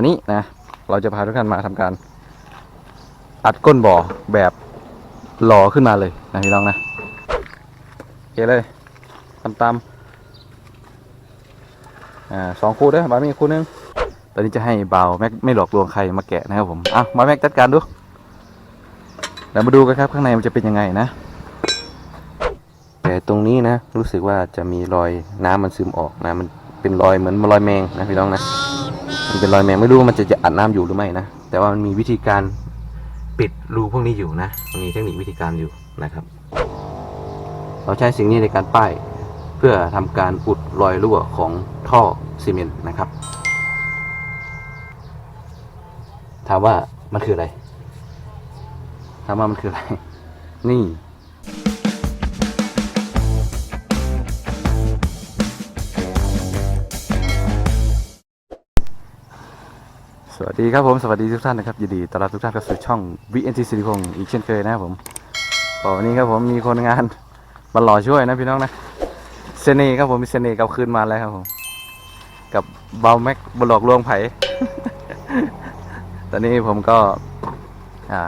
วันนี้นะ เราจะพาทุกท่านมาทำการ อัดก้นบ่อแบบหล่อขึ้นมาเลยนะพี่น้องนะโอเคเลยตามตามๆอ่าสองคู่ด้อบามีคู่นึงตอนนี้จะให้เบาแม็กไม่หลอกลวงใครมาแกะนะครับผมอะมาแม็กจัดการดูเดี๋ยวมาดูกันครับข้างในมันจะเป็นยังไงนะ แต่ตรงนี้นะ รู้สึกว่าจะมีรอยน้ำมันซึมออกนะมันเป็นรอยเหมือนรอยแมงนะพี่น้องนะ มันเป็นรอยแมงไม่รู้ว่ามันจะจะอัดน้ำอยู่หรือไม่นะ แต่ว่ามันมีวิธีการปิดรูพวกนี้อยู่นะมันมีเทคนิควิธีการอยู่นะครับ เราใช้สิ่งนี้ในการป้ายเพื่อทำการอุดรอยรั่วของท่อซีเมนต์นะครับ ถามว่ามันคืออะไร ถามว่ามันคืออะไร นี่ สวัสดีครับผม สวัสดีทุกท่านนะครับยินดีต้อนรับทุกท่านเข้าสู่ช่อง VNT สิริพงศ์อีกเช่นเคยนะครับผมวันนี้ครับผมมีคนงานมาหล่อช่วยนะพี่น้องนะเซน่ครับผมมีเซน่กลับคืนมาแล้วครับผม กับเบาแม็กบหลอกลวงไผ่ ตอนนี้ผมก็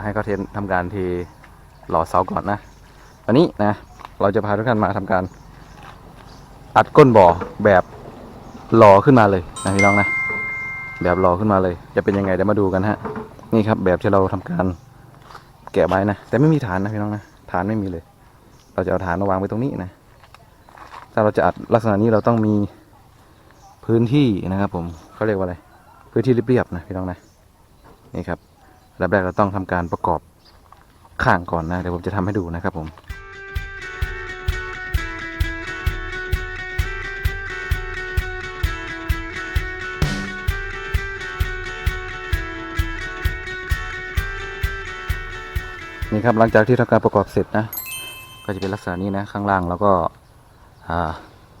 ให้เขาเทนทำการทีหล่อเสาก่อนนะวันนี้นะ เราจะพาทุกท่านมาทำการอัดก้นบ่อแบบหล่อขึ้นมาเลยนะพี่น้องนะ แบบรอขึ้นมาเลย จะเป็นยังไงเดี๋ยวมาดูกันฮะ นี่ครับแบบที่เราทำการแกะไว้นะ แต่ไม่มีฐานนะพี่น้องนะฐานไม่มีเลย เราจะเอาฐานมาวางไว้ตรงนี้นะ ถ้าเราจะอัดลักษณะนี้เราต้องมีพื้นที่นะครับ ผมเขาเรียกว่าอะไร พื้นที่เรียบๆนะพี่น้องนะ นี่ครับอันดับแรกเราต้องทำการประกอบข้างก่อนนะ เดี๋ยวผมจะทำให้ดูนะครับผม นี่ครับหลังจากที่ทำการประกอบเสร็จนะ ก็จะเป็นลักษณะนี้นะข้างล่างแล้วก็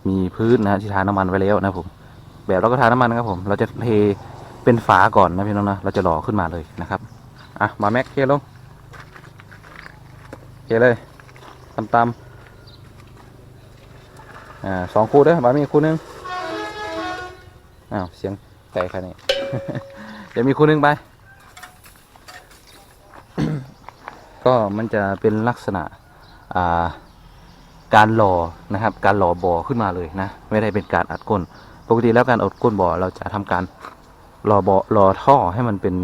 มีพื้นนะที่ทาน้ำมันไว้แล้วนะผมแบบเราก็ทาน้ำมันนะครับผมเราจะเทเป็นฝาก่อนนะพี่น้องนะเราจะหล่อขึ้นมาเลยนะครับอะมาแม็กเคลงเคเลยตามตามๆอ่าสองคู่ด้อบามีคู่นึงอ้าวเสียงไก่ใครนี่เดี๋ยวมีคู่นึงไป ก็มันจะเป็นลักษณะอ่าการหล่อนะครับ การหล่อบ่อขึ้นมาเลยนะ ไม่ได้เป็นการอัดก้น ปกติแล้วการอัดก้นบ่อเราจะทำการหล่อบ่อหล่อท่อให้มันเป็น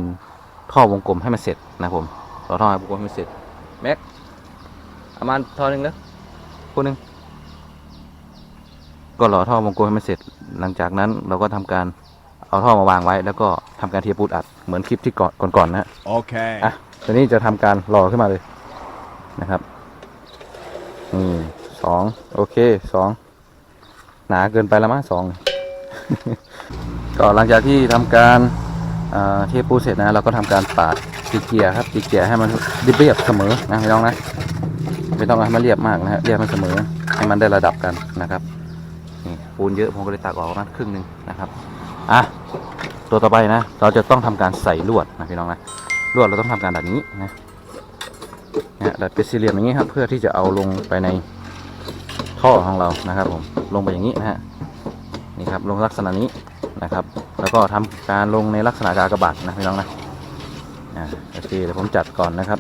ท่อวงกลมให้มันเสร็จนะผมหล่อท่อให้วงกลมให้มันเสร็จแม็กเอามาท่อหนึ่งนะคนหนึ่งก็หล่อท่อวงกลมให้มันเสร็จ หลังจากนั้นเราก็ทำการเอาท่อมาวางไว้ แล้วก็ทำการเทียบปูดอัดเหมือนคลิปที่ก่อนก่อนๆนะฮะ Okay. อะ ตัวนี้จะทำการหล่อขึ้นมาเลยนะครับนี่สองโอเคสองหนาเกินไปแล้วมั้งสองก็หลังจากที่ทำการเทปูเสร็จนะ เราก็ทำการปาดตีเกียร์ครับตีเกียร์ให้มันเรียบเสมอนะไม่ต้องนะไม่ต้องให้มันเรียบมากนะฮะเรียบมันเสมอให้มันได้ระดับกันนะครับนี่ปูนเยอะผมก็เลยตักออกประมาณครึ่งหนึ่งนะครับอะตัวต่อไปนะ เราจะต้องทำการใส่ลวดนะพี่น้องนะ ลวดเราต้องทำการแบบนี้นะนะดัดเป็นสี่เหลี่ยมอย่างนี้ครับ เพื่อที่จะเอาลงไปในท่อของเรานะครับ ผมลงไปอย่างนี้นะฮะนี่ครับลงลักษณะนี้นะครับ แล้วก็ทำการลงในลักษณะกากบาทนะพี่น้องนะอ่าโอเคเดี๋ยวผมจัดก่อนนะครับ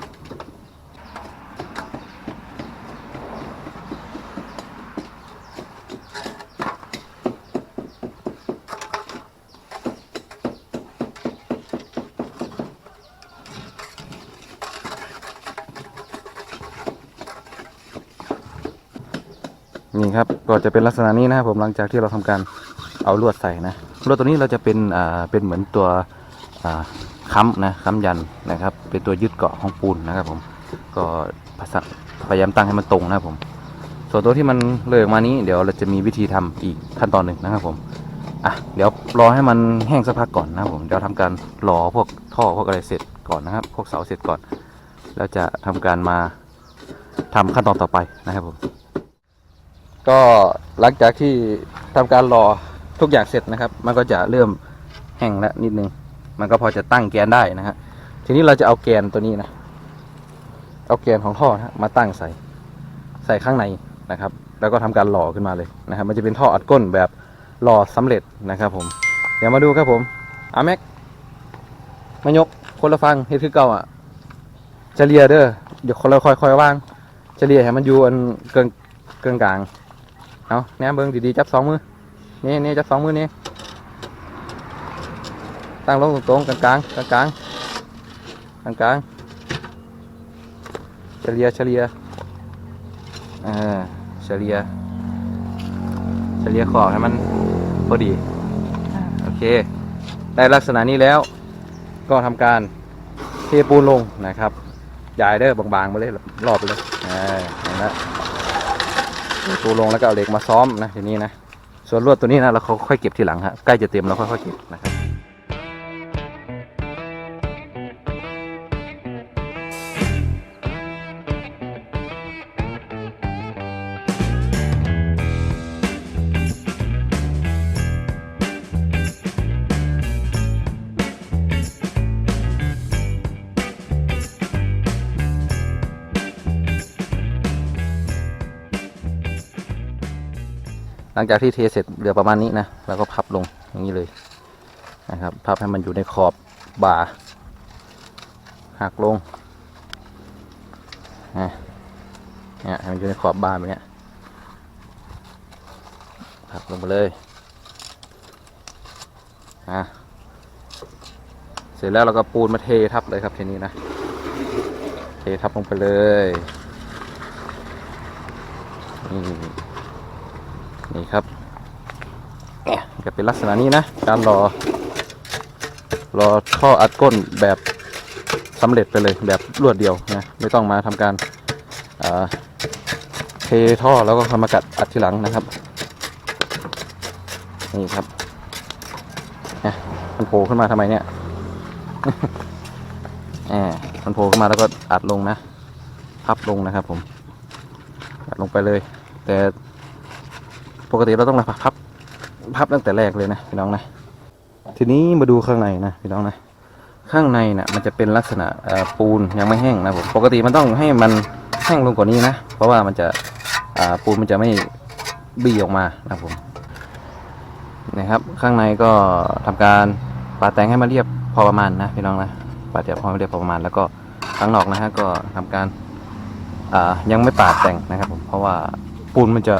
ก็จะเป็นลักษณะนี้นะครับผมหลังจากที่เราทำการเอาลวดใส่นะลวดตัวนี้เราจะเป็นอ่าเป็นเหมือนตัวอ่าค้ำนะค้ำยันนะครับ เป็นตัวยึดเกาะของปูนนะครับผมก็พยายามตั้งให้มันตรงนะครับผม ส่วนตัวที่มันเลยออกมานี้เดี๋ยวเราจะมีวิธีทำอีกขั้นตอนหนึ่งนะครับผมอะเดี๋ยวรอให้มันแห้งสักพักก่อนนะครับผมเดี๋ยวทำการรอพวกท่อพวกอะไรเสร็จก่อนนะครับ พวกเสาเสร็จก่อน แล้วจะทำการมาทำขั้นตอนต่อไปนะครับผม ก็หลังจากที่ทำการรอทุกอย่างเสร็จนะครับ มันก็จะเริ่มแห้งแล้วนิดนึง มันก็พอจะตั้งแกนได้นะฮะทีนี้เราจะเอาแกนตัวนี้นะ เอาแกนของท่อนะมาตั้งใส่ ใส่ข้างในนะครับ แล้วก็ทำการหล่อขึ้นมาเลยนะครับ มันจะเป็นท่ออัดก้นแบบหล่อสำเร็จนะครับ ผม เดี๋ยวมาดูครับผมอาแม็กมายกคนละฟังเฮ็ดคือเก่าอะเลียเด้อเดี๋ยวคนละค่อยๆว่างเลียให้มันอยู่อันเกินเกินกลาง เอาแนมเบิ่งดีๆจับสองมือนี่นี่จับสองมือนี่ตั้งลงตรงๆกลางๆกลางๆกลางๆเฉลี่ยเฉลี่ยอ่าเฉลี่ยเฉลี่ยขอบให้มันพอดีโอเค ได้ลักษณะนี้แล้ว ก็ทำการเทปูนลงนะครับย้ายเด้อบางๆไปเลยรอบไปเลยอ่าเห็นแล้ว เทปูลงแล้วก็เอาเหล็กมาซ้อมนะทีนี้นะ ส่วนลวดตัวนี้นะเราค่อยเก็บทีหลังฮะใกล้จะเต็มเราค่อยๆเก็บนะครับ หลังจากที่เทเสร็จเหลือประมาณนี้นะเราก็พับลงอย่างนี้เลยนะครับ พับให้มันอยู่ในขอบบ่าหักลงนะเนี่ยให้มันอยู่ในขอบบ่าแบบเนี้ยพับลงไปเลยอะเสร็จแล้วเราก็ปูนมาเททับเลยครับทีนี้นะ เททับลงไปเลยนี่ นี่ครับเนี่ยจะเป็นลักษณะนี้นะ การรอ รอท่ออัดก้นแบบสำเร็จไปเลยแบบรวดเดียวนะไม่ต้องมาทำการเทท่อแล้วก็ทำมากัดอัดทีหลังนะครับนี่ครับเนี่ยมันโผล่ขึ้นมาทำไมเนี่ยแหมมันโผล่ขึ้นมาแล้วก็อัดลงนะพับลงนะครับผมอัดลงไปเลย แต่ ปกติเราต้องพับพับพับตั้งแต่แรกเลยนะพี่น้องนะทีนี้มาดูข้างในนะพี่น้องนะข้างในนะ่ะมันจะเป็นลักษณะปูนยังไม่แห้งนะผมปกติมันต้องให้มันแห้งลงกว่านี้นะ เพราะว่ามันจะปูนมันจะไม่บี้ออกมานะผมนะครับ ข้างในก็ทำการปาดแต่งให้มันเรียบพอประมาณนะพี่น้องนะปาดแต่งพอเรียบพอประมาณแล้วก็ข้างนอกนะฮะก็ทำการยังไม่ปาดแต่งนะครับผมเพราะว่าปูนมันจะ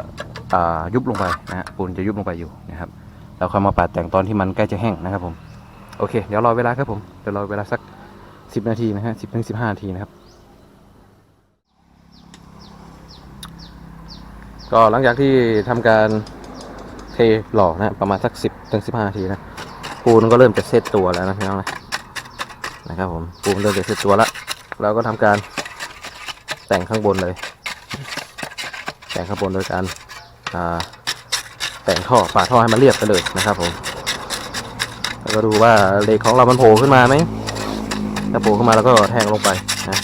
ยุบลงไปนะฮะปูนจะยุบลงไปอยู่นะครับแล้วค่อยมาปาดแต่งตอนที่มันใกล้จะแห้งนะครับผมโอเค เดี๋ยวรอเวลาครับผมเดี๋ยวรอเวลาสักสิบนาทีนะฮะสิบถึงสิบห้านาทีนะครับ ก็หลังจากที่ทำการเทหล่อนะประมาณสักสิบถึงสิบห้านาทีนะปูนก็เริ่มจะเซตตัวแล้วนะพี่น้องนะนะครับผมปูนเริ่มจะเซตตัวแล้วเราก็ทำการแต่งข้างบนเลย แต่งข้างบนโดยการ แต่งท่อฝาท่อให้มันเรียบไปเลยนะครับผมแล้วก็ดูว่าเหล็กของเรามันโผล่ขึ้นมาไหมถ้าโผล่ขึ้นมาแล้วก็แทงลงไปนะ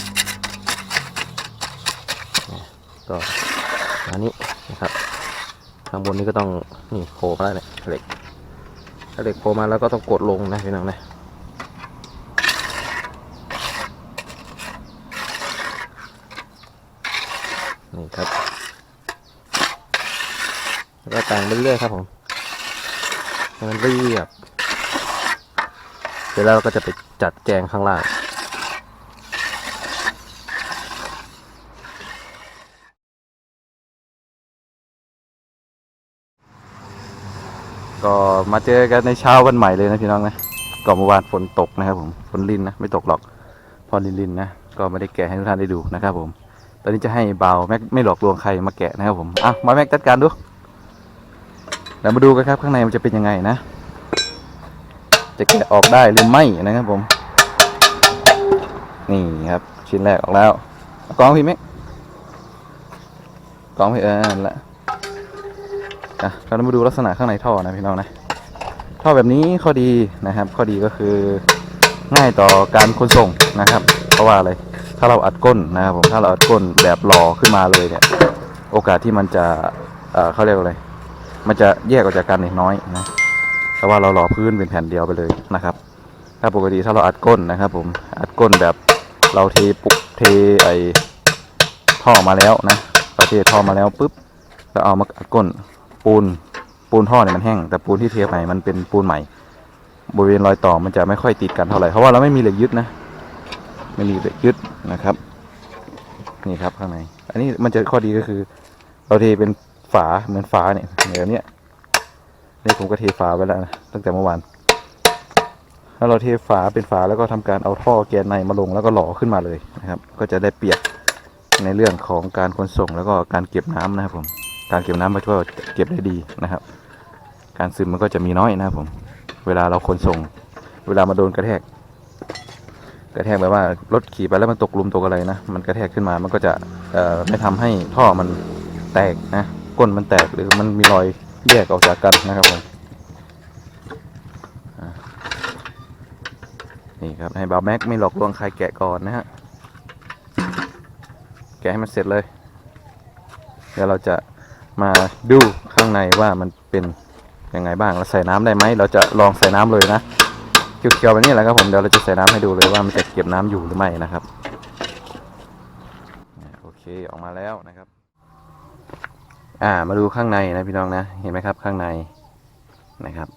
ก็อันนี้นะครับข้างบนนี้ก็ต้องนี่โผล่มาแล้วเนี่ยเหล็กถ้าเหล็กโผล่มาแล้วก็ต้องกดลงนะพี่น้องนะนี่ครับ แล้วก็แต่งไปเรื่อยๆครับผมให้มันเรียบ เดี๋ยวเราก็จะไปจัดแจงข้างล่างก็มาเจอกันในเช้าวันใหม่เลยนะพี่น้องนะก่อนเมื่อวานฝนตกนะครับผมฝนลินนะไม่ตกหรอก พอลินลินนะก็ไม่ได้แกะให้ทุกท่านได้ดูนะครับผม ตอนนี้จะให้เบาแม็กไม่หลอกลวงใครมาแกะนะครับผมอะมาแม็กจัดการดู ดี๋ยวมาดูกันครับข้างในมันจะเป็นยังไงนะ จะแกะออกได้หรือไม่นะครับผม นี่ครับ ชิ้นแรกออกแล้วกล้องพี่แม็กกล้องพี่เออนั่นแหละอะเรามาดูลักษณะข้างในท่อนะพี่น้องนะท่อแบบนี้ข้อดีนะครับ ข้อดีก็คือง่ายต่อการขนส่งนะครับ เพราะว่าอะไรถ้าเราอัดก้นนะครับผมถ้าเราอัดก้นแบบหล่อขึ้นมาเลยเนี่ย โอกาสที่มันจะเอ่อเขาเรียกว่าอะไร มันจะแยกออกจากกันเนี่ยน้อยนะแต่ว่าเราหล่อพื้นเป็นแผ่นเดียวไปเลยนะครับ ถ้าปกติถ้าเราอัดก้นนะครับ ผมอัดก้นแบบเราเทปุกเทไอท่อมาแล้วนะเราเทท่อมาแล้วปุ๊บเราเอามาอัดก้นปูนปูนท่อเนี่ยมันแห้ง แต่ปูนที่เทไปมันเป็นปูนใหม่ บริเวณรอยต่อมันจะไม่ค่อยติดกันเท่าไหร่เพราะว่าเราไม่มีเหล็กยึดนะไม่มีเหล็กยึดนะครับ นี่ครับข้างใน อันนี้มันจะข้อดีก็คือ เราเทเป็น ฝาเหมือนฝาเนี่ยแบบเนี้ยนี่ผมก็เทฝาไว้แล้วนะตั้งแต่เมื่อวานถ้าเราเทฝาเป็นฝาแล้วก็ทำการเอาท่อแกนในมาลงแล้วก็หล่อขึ้นมาเลยนะครับ ก็จะได้เปียบในเรื่องของการขนส่งแล้วก็การเก็บน้ำนะครับผมการเก็บน้ำมันก็เก็บได้ดีนะครับ การซึมมันก็จะมีน้อยนะครับผม เวลาเราขนส่ง เวลามาโดนกระแทก กระแทกแบบว่ารถขี่ไปแล้วมันตกลุมตกอะไรนะมันกระแทกขึ้นมามันก็จะไม่ทำให้ท่อมันแตกนะ ก้นมันแตกหรือมันมีรอยแยกออกจากกันนะครับผมนี่ครับให้บาวแม็กไม่หลอกลวงใครแกะก่อนนะฮะแกะให้มันเสร็จเลย เดี๋ยวเราจะมาดูข้างในว่ามันเป็นยังไงบ้างเราใส่น้ำได้ไหมเราจะลองใส่น้ำเลยนะเขียวๆแบบนี้แหละครับผมเดี๋ยวเราจะใส่น้ำให้ดูเลยว่ามันจะเก็บน้ำอยู่หรือไม่นะครับโอเคออกมาแล้วนะครับ อ่า มาดูข้างในนะพี่น้องนะ เห็นไหมครับข้างในนะครับ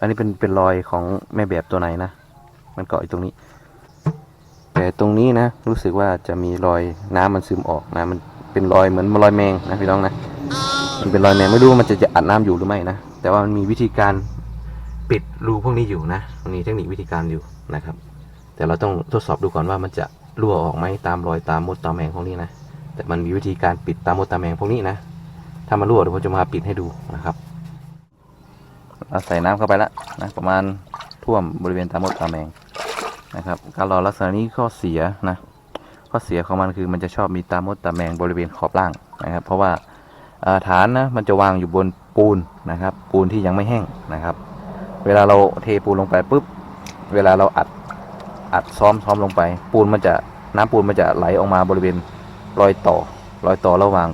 อันนี้เป็นเป็นรอยของแม่แบบตัวไหนนะ มันเกาะอยู่ตรงนี้ แต่ตรงนี้นะ รู้สึกว่าจะมีรอยน้ำมันซึมออกนะ มันเป็นรอยเหมือนรอยแมงนะพี่น้องนะ มันเป็นรอยแมงไม่รู้ว่ามันจะจะอัดน้ำอยู่หรือไม่นะ แต่ว่ามันมีวิธีการปิดรูพวกนี้อยู่นะมันมีเทคนิควิธีการอยู่นะครับ แต่เราต้องทดสอบดูก่อนว่ามันจะรั่วออกไหมตามรอยตามมดตามแมงพวกนี้นะ แต่มันมีวิธีการปิดตามมดตามแมงพวกนี้นะ ถ้ามันรั่วเดี๋ยวผมจะมาปิดให้ดูนะครับเราใส่น้ำเข้าไปแล้วนะประมาณท่วมบริเวณตามมดตามแมงนะครับ การรอลักษณะนี้ข้อเสียนะข้อเสียของมันคือมันจะชอบมีตามมดตามแมงบริเวณขอบล่างนะครับ เพราะว่าอ่าฐานนะมันจะวางอยู่บนปูนนะครับ ปูนที่ยังไม่แห้งนะครับ เวลาเราเทปูนลงไปปุ๊บเวลาเราอัดอัดซ้อมซ้อมลงไป ปูนมันจะน้ำปูนมันจะไหลออกมาบริเวณรอยต่อรอยต่อระหว่าง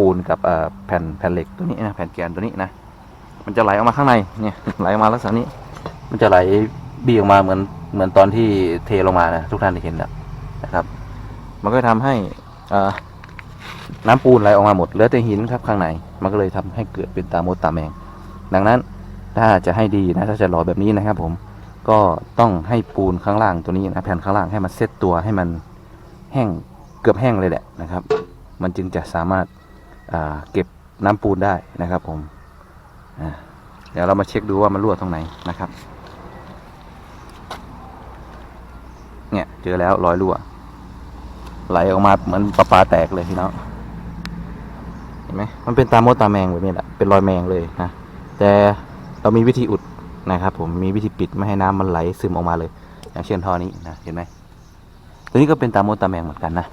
ปูนกับแผ่นแผ่นเหล็กตัวนี้นะแผ่นแกนตัวนี้นะมันจะไหลออกมาข้างในเนี่ยไหลออกมาลักษณะนี้ มันจะไหลบี้ออกมาเหมือนเหมือนตอนที่เทลงมานะทุกท่านได้เห็นแล้วนะครับ มันก็ทำให้น้ำปูนไหลออกมาหมดเหลือแต่หินครับข้างในมันก็เลยทำให้เกิดเป็นตามดตาแมง ดังนั้นถ้าจะให้ดีนะถ้าจะหล่อแบบนี้นะครับ ผมก็ต้องให้ปูนข้างล่างตัวนี้นะแผ่นข้างล่างให้มันเซตตัวให้มันแห้งเกือบแห้งเลยแหละนะครับ มันจึงจะสามารถ เก็บน้ำปูนได้นะครับผมเดี๋ยวเรามาเช็คดูว่ามันรั่วตรงไหนนะครับ เนี่ยเจอแล้วรอยรั่ว ไหลออกมาเหมือนปลาปลาแตกเลยพี่น้องเห็นไหมมันเป็นตามดตาแมงแบบนี้แหละเป็นรอยแมงเลยนะแต่เรามีวิธีอุดนะครับ ผมมีวิธีปิดไม่ให้น้ำมันไหลซึมออกมาเลย อย่างเช่นท่อนี้นะเห็นไหมตัวนี้ก็เป็นตามดตาแมงเหมือนกันนะ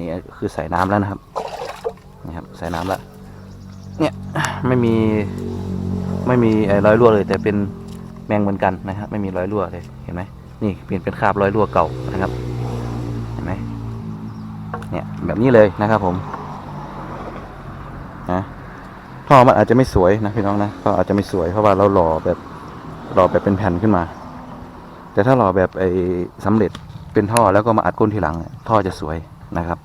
นี่คือใส่น้ำแล้วนะครับนี่ครับใส่น้ำแล้วเนี่ยไม่มีไม่มีไอ้รอยรั่วเลย แต่เป็นแมงเหมือนกันนะครับไม่มีรอยรั่วเลยเห็นไหมนี่เปลี่ยนเป็นคราบรอยรั่วเก่านะครับเห็นไหมเนี่ยแบบนี้เลยนะครับผมนะท่อมันอาจจะไม่สวยนะพี่น้องนะก็อาจจะไม่สวยเพราะว่าเราหล่อแบบหล่อแบบเป็นแผ่นขึ้นมา แต่ถ้าหล่อแบบไอ้สำเร็จเป็นท่อแล้วก็มาอัดก้นทีหลังท่อจะสวย นะครับ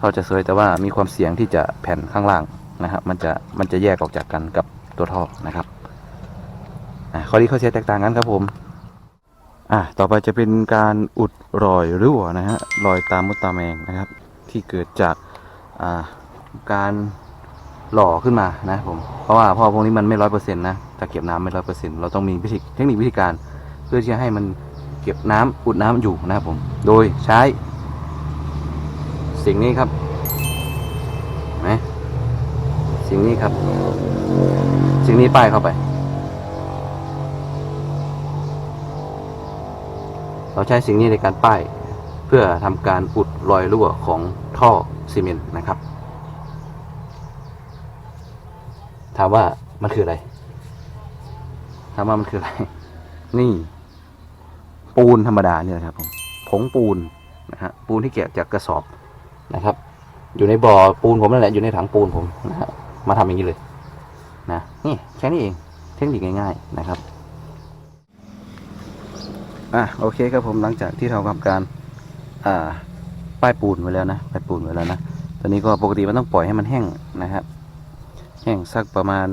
ท่อจะสวยแต่ว่ามีความเสี่ยงที่จะแผ่นข้างล่างนะครับมันจะมันจะแยกออกจากกันกับตัวท่อนะครับข้อดีข้อเสียแตกต่างกันครับผมอะต่อไปจะเป็นการอุดรอยรั่วนะฮะรอยตามมดตาแมงนะครับ ที่เกิดจากอ่าการหล่อขึ้นมานะผมเพราะว่าพ่อพวกนี้มันไม่ร้อยเปอร์เซ็นต์นะถ้าเก็บน้ำไม่ร้อยเปอร์เซ็นต์เราต้องมีวิธีเทคนิควิธีการ เพื่อที่จะให้มันเก็บน้ำอุดน้ำอยู่นะครับผม โดยใช้ สิ่งนี้ครับไหมสิ่งนี้ครับ สิ่งนี้ป้ายเข้าไป เราใช้สิ่งนี้ในการป้าย เพื่อทำการอุดรอยรั่วของท่อซีเมนต์นะครับ ถามว่ามันคืออะไร ถามว่ามันคืออะไร นี่ ปูนธรรมดาเนี่ยครับผมผงปูนนะฮะปูนที่เก็บจากกระสอบ นะครับ อยู่ในบ่อปูนผมนั่นแหละอยู่ในถังปูนผมนะฮะมาทำอย่างนี้เลยนะนี่แค่นี้เองเทคนิคง่ายๆนะครับอะโอเคครับผมหลังจากที่เราทำการอ่าป้ายปูนไว้แล้วนะป้ายปูนไว้แล้วนะตอนนี้ก็ปกติมันต้องปล่อยให้มันแห้งนะครับแห้งสักประมาณ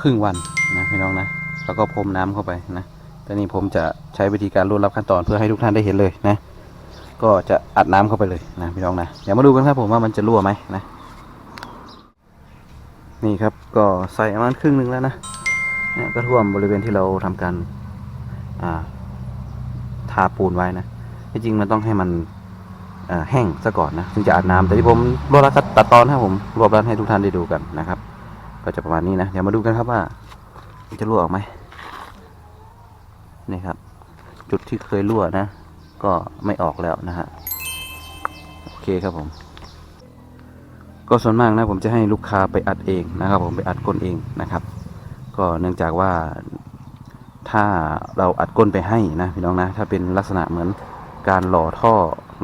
ครึ่งวันนะพี่น้องนะแล้วก็พรมน้ำเข้าไปนะต่นี่ผมจะใช้วิธีการรวดรับขั้นตอนเพื่อให้ทุกท่านได้เห็นเลยนะ ก็จะอัดน้ำเข้าไปเลยนะพี่น้องนะเดี๋ยวมาดูกันครับผมว่ามันจะรั่วไหมนะ นี่ครับก็ใส่ประมาณครึ่งหนึ่งแล้วนะเนี่ยก็ท่วมบริเวณที่เราทำการอ่าทาปูนไว้นะที่จริงมันต้องให้มันแห้งซะก่อนนะถึงจะอัดน้ำแต่ที่ผมรวบรัดตัดตอนให้ผมรวบรัดให้ทุกท่านได้ดูกันนะครับ ก็จะประมาณนี้นะเดี๋ยวมาดูกันครับว่ามันจะรั่วออกไหมนี่ครับ จุดที่เคยรั่วนะ ก็ไม่ออกแล้วนะฮะโอเคครับผม ก็ส่วนมากนะผมจะให้ลูกค้าไปอัดเองนะครับ ผมไปอัดก้นเองนะครับ ก็เนื่องจากว่าถ้าเราอัดก้นไปให้นะพี่น้องนะ ถ้าเป็นลักษณะเหมือนการหล่อท่อ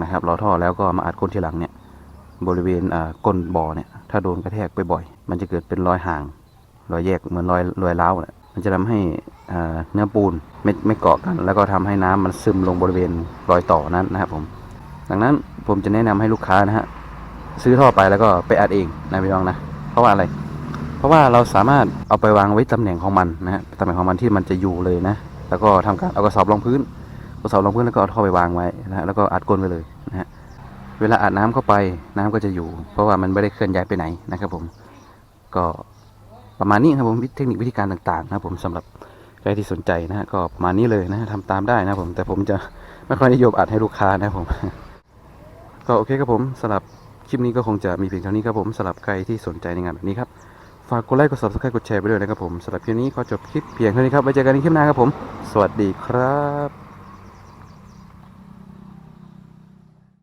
นะครับหล่อท่อแล้วก็มาอัดก้นทีหลังเนี่ยบริเวณก้นบ่อเนี่ยถ้าโดนกระแทกไปบ่อย มันจะเกิดเป็นรอยห่าง รอยแยกเหมือนรอยรอยร้าเนี่ย มันจะทำให้เนื้อปูนไม่ไม่เกาะกัน แล้วก็ทำให้น้ำมันซึมลงบริเวณรอยต่อนั้นนะครับผมดังนั้นผมจะแนะนำให้ลูกค้านะฮะซื้อท่อไปแล้วก็ไปอัดเองนะพี่น้องนะ เพราะว่าอะไร เพราะว่าเราสามารถเอาไปวางไว้ตำแหน่งของมันนะฮะตำแหน่งของมันที่มันจะอยู่เลยนะ แล้วก็ทำการเอากระสอบรองพื้น กระสอบรองพื้นแล้วก็เอาท่อไปวางไว้นะฮะแล้วก็อัดก้นไปเลยนะฮะเวลาอัดน้ำเข้าไปน้ำก็จะอยู่ เพราะว่ามันไม่ได้เคลื่อนย้ายไปไหนนะครับผมก็ ประมาณนี้ครับผมเทคนิควิธีการต่างๆนะครับผมสำหรับใครที่สนใจนะก็ประมาณนี้เลยนะฮะทำตามได้นะครับผมแต่ผมจะไม่ค่อยนิยมอัดให้ลูกค้านะครับผมก็โอเคครับผมสำหรับคลิปนี้ก็คงจะมีเพียงเท่านี้ครับผมสำหรับใครที่สนใจในงานแบบนี้ครับฝากกดไลค์กด subscribe กดแชร์ไปด้วยนะครับผมสำหรับคลิปนี้ขอจบคลิปเพียงเท่านี้ครับไว้เจอกันในคลิปหน้าครับผม สวัสดีครับ